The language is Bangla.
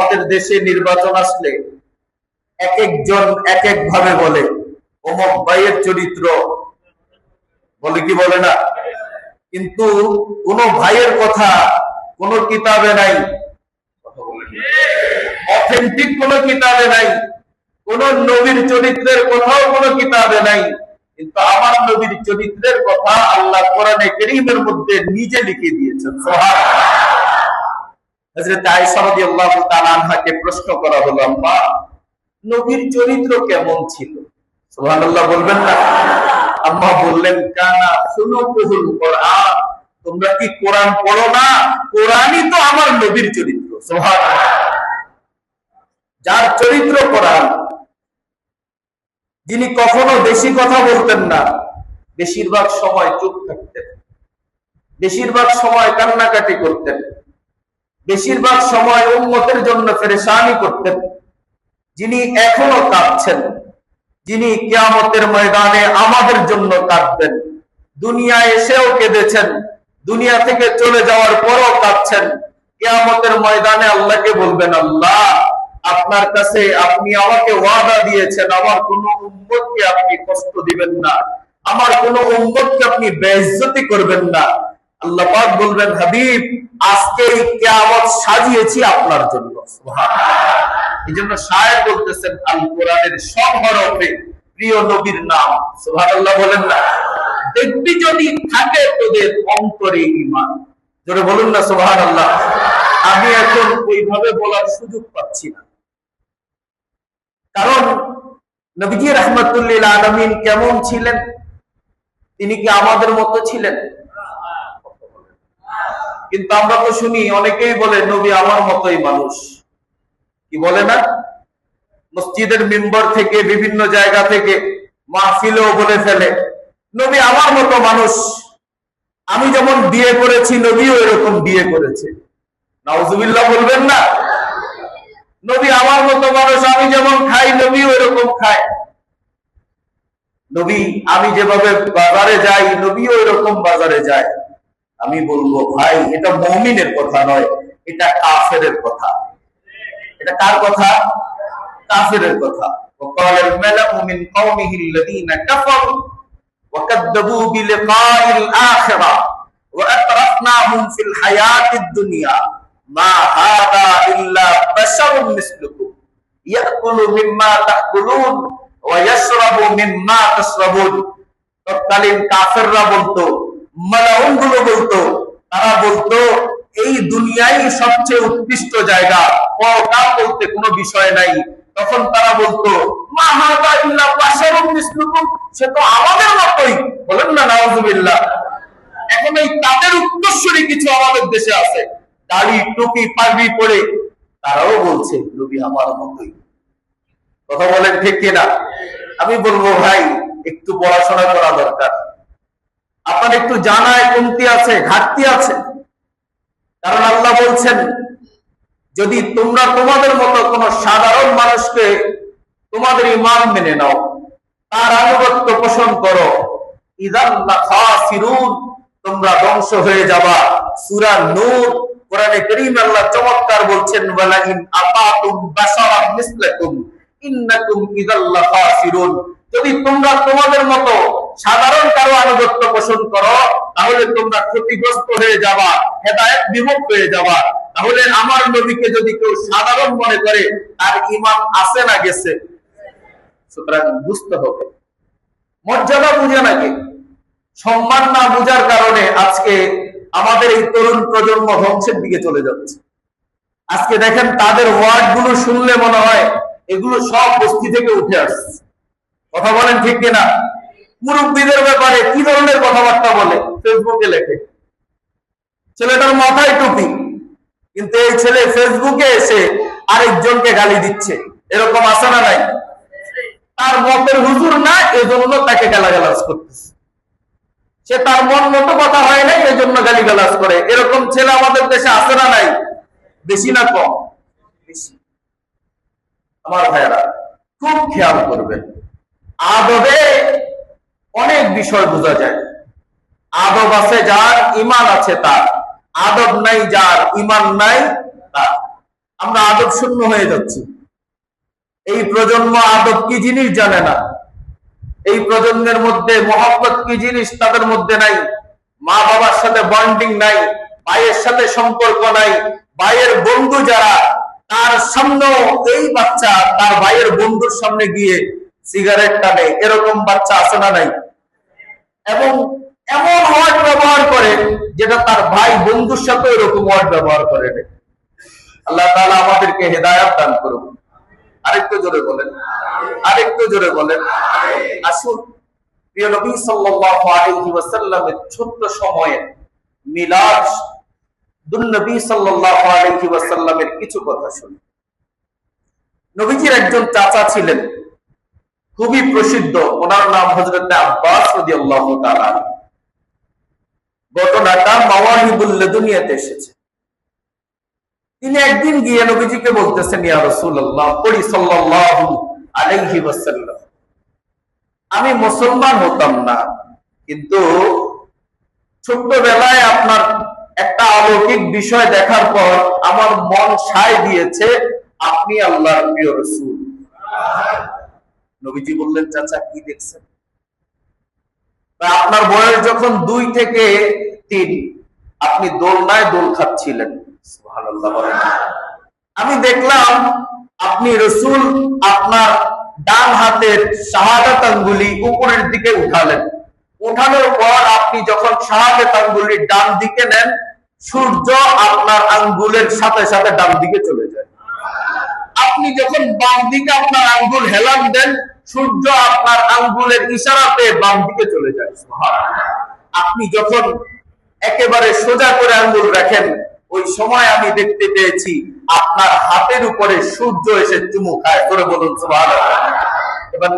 আমাদের দেশে নির্বাচন আসলে এক একজন এক এক ভাবে বলে। অমক ভাইয়ের চরিত্র বলে কি বলে না? কিন্তু কোন ভাইয়ের কথা কোন কিতাবে নাই। অথেন্টিক কোন কিতাবে নাই। কোন নবীর চরিত্রের কথাও কোন কিতাবে নাই। কিন্তু আমার নবীর চরিত্রের কথা আল্লাহ কোরআনে করিমের মধ্যে নিজে লিখে দিয়েছেন। চরিত্র কেমন ছিল? বলবেন না। আম্মা বললেন, কানা কোরআন। তোমরা কি কোরআন পড়ো না? কোরআনই তো আমার নবীর চরিত্র। যার চরিত্র কোরআন, যিনি কখনো বেশি কথা বলতেন না, বেশিরভাগ সময় চুপ থাকতেন। বেশিরভাগ সময় কান্নাকাটি করতেন। বেশিরভাগ সময় উন্মতের জন্য ফেরেশানি করতেন, যিনি এখনও কাঁদছেন, যিনি কিয়ামতের ময়দানে আমাদের জন্য কাঁদবেন। দুনিয়া এসেও কেঁদেছেন, দুনিয়া থেকে চলে যাওয়ার পরও কাঁদছেন। কিয়ামতের ময়দানে আল্লাহকে বলবেন, আল্লাহ, আপনার কাছে আপনি আমাকে ওয়াদা দিয়েছেন, আমার কোন উম্মতকে আপনি কষ্ট দিবেন না, আমার কোন উম্মতকে আপনি বেইজ্জতি করবেন না আল্লাহ পাক বলবেন, হাবিব আজকে এই কিয়ামত সাজিয়েছি আপনার জন্য। এই জন্য শায়ের বলতেছেন, আল কোরআনের সব হরফে প্রিয় নবীর নাম। সুবহানাল্লাহ বলেন না। দেখবি যদি থাকে তোদের অন্তরে ঈমান। জোরে বলুন না, সুবহানাল্লাহ। আমি এখন ওইভাবে বলার সুযোগ পাচ্ছি না। কারণ নবীজি রহমতুল্লিল আলমিন কেমন ছিলেন? তিনি কি আমাদের মতো ছিলেন? কিন্তু আমরা তো শুনি, অনেকেই বলে নবী আমার মতোই মানুষ। কি বলে না? মসজিদের মেম্বার থেকে, বিভিন্ন জায়গা থেকে মাহফিলেও বলে ফেলে, নবী আমার মতো মানুষ। আমি যেমন বিয়ে করেছি, নবীও এরকম বিয়ে করেছে। নাউজুবিল্লাহ বলবেন না? নবী আমার মতো মানুষ, আমি যেমন খাই, নবীও এরকম খায়। নবী, আমি যেভাবে বাজারে যাই, নবীও এরকম বাজারে যায়। আমি বলবো ভাই এটা মমিনের কথা নয় এটা কাফেরের কথা এটা কার কথা কাফেরের কথা وقال الملأ من قومه الذين كفروا وكذبوا بلقاء الآخرة وأترفناهم في الحياة الدنيا ما هذا إلا بشر مثلكم يأكل مما تأكلون ويشرب مما تشربون তৎকালীন কাফেররা বলতো মালাউনগুলো বলতো, তারা বলতো, এই দুনিয়াই সবচেয়ে উৎকৃষ্ট জায়গা। বলতে কোনো বিষয় নাই। তখন তারা বলতো সে তো আমাদের বলেন না এখন এই তাদের উত্তরসূরি কিছু আমাদের দেশে আছে। দাড়ি, টুপি, পাগড়ি পরে তারাও বলছে, নবী আমার মতোই। কথা বলেন ঠিক কিনা? আমি বলব, ভাই, একটু পড়াশোনা করা দরকার। আপনার একটু জানায় কমতি আছে, ঘাটতি আছে। কারণ আল্লাহ বলছেন, যদি তোমরা তোমাদের মতো কোন সাধারণ মানুষকে তোমাদের ইমান মেনে নাও, তার আনুগত্য পোষণ করো। তোমরা ধ্বংস হয়ে যাবা। সূরা নূর, কোরআনে করিম আল্লাহ চমৎকার বলছেন যদি তোমরা তোমাদের মতো সাধারণ কারও আনুগত্য পোষণ করো, তাহলে তোমরা ক্ষতিগ্রস্ত হয়ে যাবা, হেদায়েত বিমুখ হয়ে যাবা। তাহলে আমার নবীকে যদি কেউ সাধারণ মনে করে, তার ইমান আছে না গেছে? সুতরাং বুঝতে হবে। মর্যাদা বুঝে নাকি সম্মান না বুঝার কারণে আজকে আমাদের এই তরুণ প্রজন্ম ধ্বংসের দিকে চলে যাচ্ছে। আজকে দেখেন তাদের ওয়ার্ডগুলো শুনলে মনে হয় এগুলো সব বস্তি থেকে উঠে আসছে। কথা বলেন ঠিক কিনা? মুরব্বীদের ব্যাপারে কি ধরনের কথাবার্তা বলে? ফেসবুকে লেখে। ছেলেটার মাথায় টুপি, কিন্তু এই ছেলে ফেসবুকে এসে আরেকজনকে গালি দিচ্ছে। এরকম আছে না নাই? তার মতের হুজুর না, এজন্য তাকে গালাগালাজ করতেছে। সে তার মন মতো কথা হয় নাই, এজন্য গালি গালাজ করে। এরকম ছেলে আমাদের দেশে আছে না নাই? বেশি না কম? আমার ভাইয়ারা, খুব খেয়াল করবেন। আদবে অনেক বিষয় বোঝা যায়। আদব আছে যার ইমান আছে তার। আদব নাই যার ইমান নাই তার। আমরা আদব শূন্য হয়ে যাচ্ছি। এই প্রজন্ম আদব কি জিনিস জানে না। এই প্রজন্মের মধ্যে মহব্বত কি জিনিস তাদের মধ্যে নাই। মা বাবার সাথে বন্ডিং নাই, ভাইয়ের সাথে সম্পর্ক নাই, ভাইয়ের বন্ধু যারা, তার সামনেও এই বাচ্চা তার ভাইয়ের বন্ধুর সামনে গিয়ে সিগারেট টানে, এরকম বাচ্চা আছে না নাই? এবং এমন ওয়ার্ড ব্যবহার করে যেটা তার ভাই বন্ধুর সাথে এরকম ওয়ার্ড ব্যবহার করে আল্লাহ তাআলা আমাদেরকে হেদায়াত দান করুন। আরেকটু জোরে বলেন। আরেকটু জোরে বলেন। আসুন, প্রিয় নবী ওয়াসাল্লামের ছোট্ট সময়ে মিলাদ দুন্নবী সাল্লাল্লাহু আলাইহি ওয়াসাল্লামের কিছু কথা শুনি। নবীজির একজন চাচা ছিলেন। খুবই প্রসিদ্ধ। ওনার নাম হযরত আব্বাস ঘটনাটা মাওয়াহিবুল দুনিয়াতে এসেছে। তিনি একদিন গিয়ে নবীজিকে বলতেছেন আমি মুসলমান হতাম না, কিন্তু ছোট্টবেলায় আপনার একটা অলৌকিক বিষয় দেখার পর আমার মন সায় দিয়েছে, আপনি আল্লাহর প্রিয় রসুল। নবীজি বললেন, চাচা, কি দেখছেন? আপনার বয়স যখন দুই থেকে তিন, আপনি দোলনায় দোল খাচ্ছিলেন। আমি দেখলাম, আপনি রসুল আপনার ডান হাতের শাহাদাত আঙ্গুলি উপরের দিকে উঠালেন। উঠানোর পর আপনি যখন শাহাদাত আঙ্গুলি ডান দিকে নেন, সূর্য আপনার আঙ্গুলের সাথে সাথে ডান দিকে চলে যায়। আপনি যখন বাম দিকে আপনার আঙ্গুল হেলান দেন সূর্য আপনার আঙ্গুলের ইশারাতে বাম দিকে চলে যায় আপনি যখন একেবারে সোজা করে আঙ্গুল রাখেন, ওই সময় আমি দেখতে পেয়েছি, আপনার হাতের উপরে সূর্য এসে চুমু খায়। করে বলুন সুভাষ এবার